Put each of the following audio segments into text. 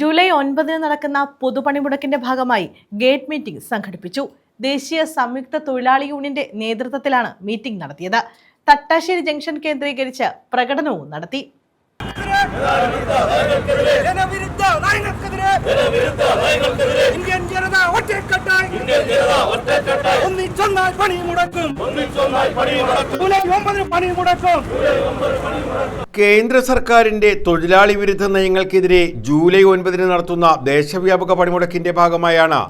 July ഒൻപതിന് നടക്കുന്ന പൊതുപണിമുടക്കിന്റെ ഭാഗമായി ഗേറ്റ് മീറ്റിംഗ് സംഘടിപ്പിച്ചു. ദേശീയ സംയുക്ത തൊഴിലാളി യൂണിയന്റെ നേതൃത്വത്തിലാണ് മീറ്റിംഗ് നടത്തിയത്. തട്ടാശ്ശേരി ജംഗ്ഷൻ കേന്ദ്രീകരിച്ച് പ്രകടനവും നടത്തി. ജനവിരുദ്ധ നയങ്ങൾക്കെതിരെ ഒന്നിച്ചൊന്നായി പണി മുടക്കും. ജൂലൈ ഒമ്പതിന് പണി മുടക്കും. കേന്ദ്ര സർക്കാരിന്റെ തൊഴിലാളി വിരുദ്ധ നയങ്ങൾക്കെതിരെ ജൂലൈ ഒൻപതിന് നടത്തുന്ന ദേശവ്യാപക പണിമുടക്കിന്റെ ഭാഗമായാണ്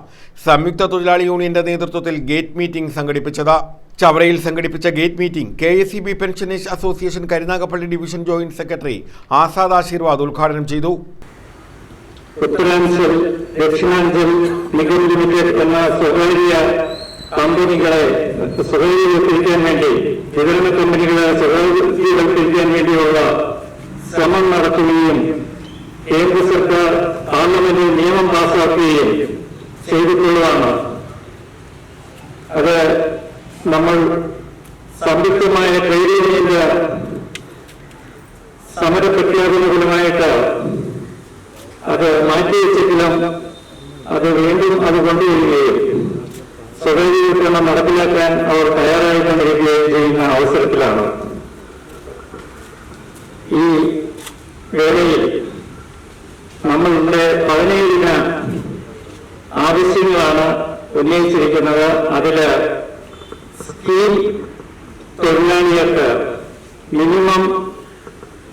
സംയുക്ത തൊഴിലാളി യൂണിയന്റെ നേതൃത്വത്തിൽ ഗേറ്റ് മീറ്റിംഗ് സംഘടിപ്പിച്ചത്. ചവറയിൽ സംഘടിപ്പിച്ച gate meeting K S C B pensioners association Karunagappally division joint secretary Azad Ashirvad ഉദ്ഘാടനം ചെയ്തു. ഉത്തരാഞ്ചൽ ദക്ഷിണാഞ്ചൽ നിഗം ലിമിറ്റഡ് എന്ന സ്വകാര്യ കമ്പനികളെ സ്വകാര്യവൽക്കരിക്കാൻ വേണ്ടി വിതരണ കമ്പനികളെ സ്വകാര്യവൽക്കരിക്കാൻ വേണ്ടിയുള്ള ശ്രമം നടത്തുകയും കേന്ദ്ര സർക്കാർ പാർലമെന്റിൽ നിയമം പാസാക്കുകയും ചെയ്തിട്ടുള്ളതാണ്. അത് നമ്മൾ സംയുക്തമായ ട്രേഡ് യൂണിയന്റെ സമര പ്രഖ്യാപന ഫലമായിട്ട് അത് മാറ്റിവെച്ചെങ്കിലും അത് വീണ്ടും അത് കൊണ്ടുവരികയും സ്വകാര്യവൽക്കരണം നടപ്പിലാക്കാൻ അവർ ചെയ്യുന്ന അവസരത്തിലാണ്. ഈ വേളയിൽ നമ്മൾ ഇവിടെ പതിനേഴിന് ആവശ്യങ്ങളാണ് ഉന്നയിച്ചിരിക്കുന്നത്. അതിൽ സ്കീം തൊഴിലാളികൾക്ക് മിനിമം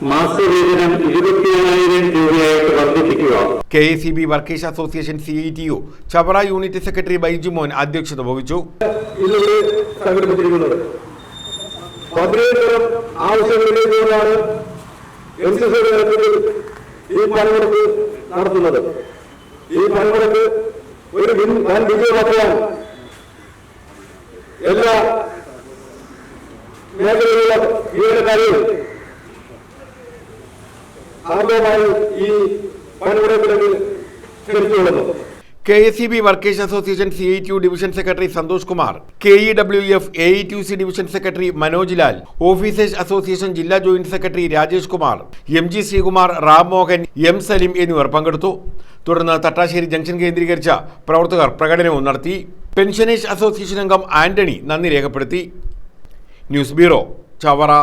മാസവേതനം ഇരുപത്തിയേഴായിരം രൂപയായിട്ട് വർദ്ധിപ്പിക്കുക. K A C B workers association C I T U Chavara unit secretary Baiju Mon അധ്യക്ഷത വഹിച്ചു. ഇന്നിവിടെ സംഘടിപ്പിച്ചിരിക്കുന്നത് പതിനേഴ് തരം ആവശ്യങ്ങളിലേക്കാണ് എൻ സി സിയുടെ നേതൃത്വത്തിൽ ഈ പണിമുടക്ക് നടത്തുന്നത്. ഈ പണിമുടക്ക് ഒരു വൻ വിജയമാക്കാൻ എല്ലാ മേഖലയിലുള്ള ജീവനക്കാരെയും ആദ്യമായി ഈ പണിമുടക്കിലേക്ക് ക്ഷണിച്ചുകൊള്ളുന്നു K S C B workers association C I T U division secretary Santhosh Kumar K E W F A E T C division secretary Manoj Lal officers association ജില്ലാ joint secretary Rajesh Kumar M G Sreekumar Ram Mohan M Saleem എന്നിവർ പങ്കെടുത്തു. തുടർന്ന് Thattassery junction കേന്ദ്രീകരിച്ച പ്രവർത്തകർ പ്രകടനവും നടത്തി. Pensioners association അംഗം ആന്റണി നന്ദി രേഖപ്പെടുത്തി. News bureau Chavara.